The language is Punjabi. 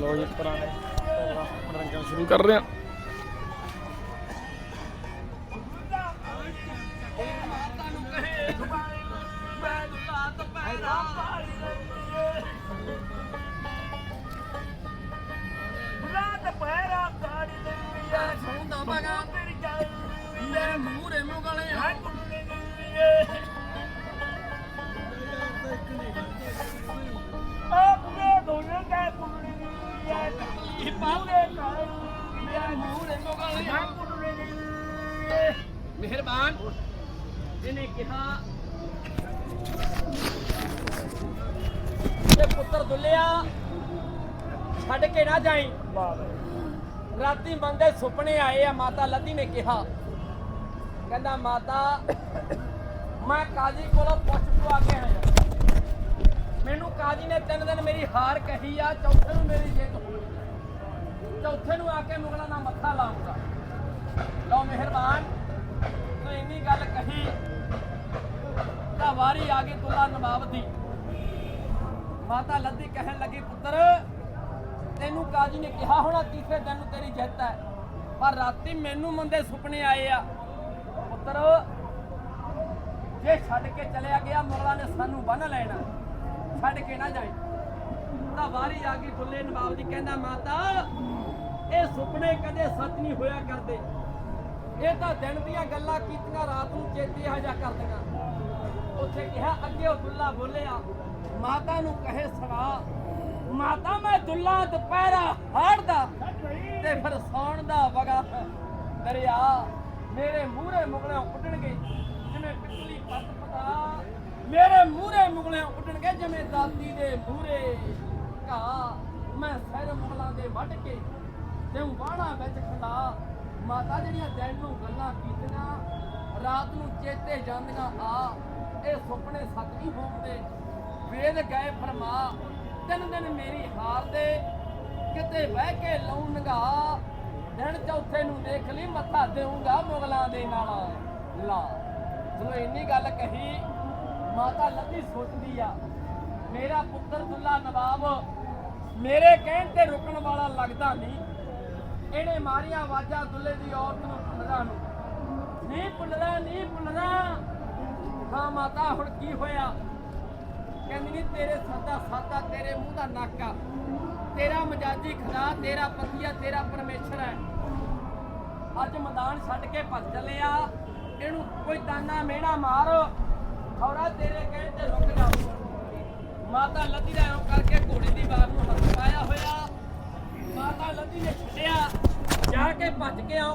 ਲੋ ਜੀ ਪੁਰਾਣੇ ਮਨੋਰੰਜਨ ਸ਼ੁਰੂ ਕਰ ਰਹੇ ਹਾਂ। ਮਿਹਰਬਾਨ। ਇਹਨੇ ਕਿਹਾ ਤੇ ਪੁੱਤਰ ਦੁੱਲਿਆ, ਛੱਡ ਕੇ ਨਾ ਜਾਈ। ਰਾਤੀ ਮੰਦੇ ਸੁਪਨੇ ਆਏ ਆ, ਮਾਤਾ ਲੱਦੀ ਨੇ ਕਿਹਾ। ਕਹਿੰਦਾ, ਮਾਤਾ, ਮੈਂ ਕਾਜੀ ਕੋਲੋਂ ਪੁੱਛ ਪਵਾ ਕੇ ਆਇਆ। ਮੈਨੂੰ ਕਾਜੀ ਨੇ ਤਿੰਨ ਦਿਨ ਮੇਰੀ ਹਾਰ ਕਹੀ ਆ, ਚੌਥੇ ਨੂੰ ਮੇਰੀ ਜਿੱਤ ਹੋਈ। ਚੌਥੇ ਨੂੰ ਆ ਕੇ ਮੁਗਲਾਂ ਨਾਲ ਮੱਥਾ ਲਾਉਂਗਾ ਲਓ ਮਿਹਰਬਾਨ, ਤੂੰ ਇੰਨੀ ਗੱਲ ਕਹੀ ਤਾਂ ਵਾਰੀ ਆ ਗਈ ਤੁਲਾ ਨਵਾਬ ਦੀ। ਮਾਤਾ ਲੱਦੀ ਕਹਿਣ ਲੱਗੀ, ਪੁੱਤਰ, ਤੈਨੂੰ ਕਾਜੀ ਨੇ ਕਿਹਾ ਹੋਣਾ ਤੀਸਰੇ ਦਿਨ ਨੂੰ ਤੇਰੀ ਜਿੱਤ ਹੈ, ਪਰ ਰਾਤੀ ਮੈਨੂੰ ਮੰਦੇ ਸੁਪਨੇ ਆਏ ਆ। ਪੁੱਤਰ, ਜੇ ਛੱਡ ਕੇ ਚਲਿਆ ਗਿਆ, ਮੁਗਲਾਂ ਨੇ ਸਾਨੂੰ ਬੰਨ ਲੈਣਾ। ਛੱਡ ਕੇ ਨਾ ਜਾਈ। ਤਾਂ ਵਾਰੀ ਆ ਗਈ ਦੁੱਲੇ ਨਵਾਬ ਦੀ, ਕਹਿੰਦਾ, ਮਾਤਾ ਇਹ ਸੁਪਨੇ ਕਦੇ ਸੱਚ ਨਹੀਂ ਹੋਇਆ ਕਰਦੇ। ਇਹ ਤਾਂ ਦਿਨ ਦੀਆਂ ਗੱਲਾਂ ਕੀਤੀਆਂ, ਰਾਤ ਨੂੰ ਚੇਤੇ ਆ ਜਾ ਕਰਦੀਆਂ। ਉੱਥੇ ਕਿਹਾ, ਅੱਗੇ ਉਹ ਦੁੱਲਾ ਬੋਲਿਆ, ਮਾਤਾ ਨੂੰ ਕਹੇ ਸਵਾ ਮਾਤਾ ਮੈਂ ਦੁੱਲਾ ਦੁਪਹਿਰਾ ਹਾੜਦਾ ਤੇ ਫਿਰ ਸੌਣ ਦਾ ਵਗਾ ਦਰਿਆ ਮੇਰੇ ਮੂਹਰੇ ਮੁਗਲਿਆਂ ਉੱਡਣਗੇ ਜਿਵੇਂ ਪਿਛਲੀ ਪੱਤ ਪਤਾ, ਮੇਰੇ ਮੂਹਰੇ ਮੁਗਲਿਆਂ ਉੱਡਣਗੇ ਜਿਵੇਂ ਦਾਦੀ ਦੇ ਮੂਹਰੇ ਘਾ ਮੈਂ ਸਿਰ ਮੁਗਲਾਂ ਦੇ ਵੱਢ ਕੇ ਤੇ ਬਾਣਾ ਵਿੱਚ ਖੰਡਾ। ਮਾਤਾ ਜਿਹੜੀਆਂ ਦਿਨ ਨੂੰ ਗੱਲਾਂ ਕੀਤੀਆਂ, ਰਾਤ ਨੂੰ ਚੇਤੇ ਜਾਂਦੀਆਂ, ਆ, ਇਹ ਸੁਪਨੇ ਸੱਚ ਨਹੀਂ ਹੋਣਦੇ। ਵੇਦ ਗਏ ਫਰਮਾ, ਤਿੰਨ ਦਿਨ ਮੇਰੀ ਹਾਰ ਦੇ, ਕਿਤੇ ਬਹਿ ਕੇ ਲਾਉਂ ਨਗਾ ਦਿਨ ਚੌਥੇ ਨੂੰ ਦੇਖ ਲਈ ਮੱਥਾ ਦੇਊਂਗਾ ਮੁਗਲਾਂ ਦੇ ਨਾਲ ਲਾ। ਜਦੋਂ ਇੰਨੀ ਗੱਲ ਕਹੀ, ਮਾਤਾ ਲੱਭੀ ਸੋਚਦੀ ਆ, ਮੇਰਾ ਪੁੱਤਰ ਦੁੱਲਾ ਨਵਾਬ, ਮੇਰੇ ਕਹਿਣ ਤੇ ਰੁਕਣ ਵਾਲਾ ਲੱਗਦਾ ਨਹੀਂ। ਇਹਨੇ ਮਾਰੀਆਂ ਆਵਾਜ਼ਾਂ ਦੁੱਲੇ ਦੀ ਔਰਤ ਨੂੰ ਪੁੰਨਰਾ ਨੂੰ। ਨਹੀਂ ਪੁੰਨਰਾ ਨਹੀਂ ਪੁੰਨਰਾ ਹਾਂ ਮਾਤਾ, ਹੁਣ ਕੀ ਹੋਇਆ? ਕਹਿੰਦੀ ਨਹੀਂ ਤੇਰੇ ਸੱਦਾ ਸਾਦਾ ਤੇਰੇ ਮੂੰਹ ਦਾ ਨਾਕਾ। ਤੇਰਾ ਮਜਾਜੀ ਖੁਦਾ, ਤੇਰਾ ਪਤੀਆ, ਤੇਰਾ ਪਰਮੇਸ਼ਰ ਹੈ। ਅੱਜ ਮੈਦਾਨ ਛੱਡ ਕੇ ਭੱਜ ਚੱਲਿਆ। ਇਹਨੂੰ ਕੋਈ ਤਾਨਾ ਮਿਹਣਾ ਮਾਰ। ਖੌਰਾ ਤੇਰੇ ਕਹਿਣ ਤੇ ਰੁਕ ਜਾ। ਮਾਤਾ ਲੱਦੀ ਦਾ ਕਰਕੇ ਘੋੜੇ ਦੀ ਬਾਰ ਨੂੰ ਹੱਥ ਪਾਇਆ ਹੋਇਆ ਮਾਤਾ ਲੱਦੀ ਨੇ ਛੱਡਿਆ ਜਾ ਕੇ ਭੱਜ ਕੇ ਆਓ।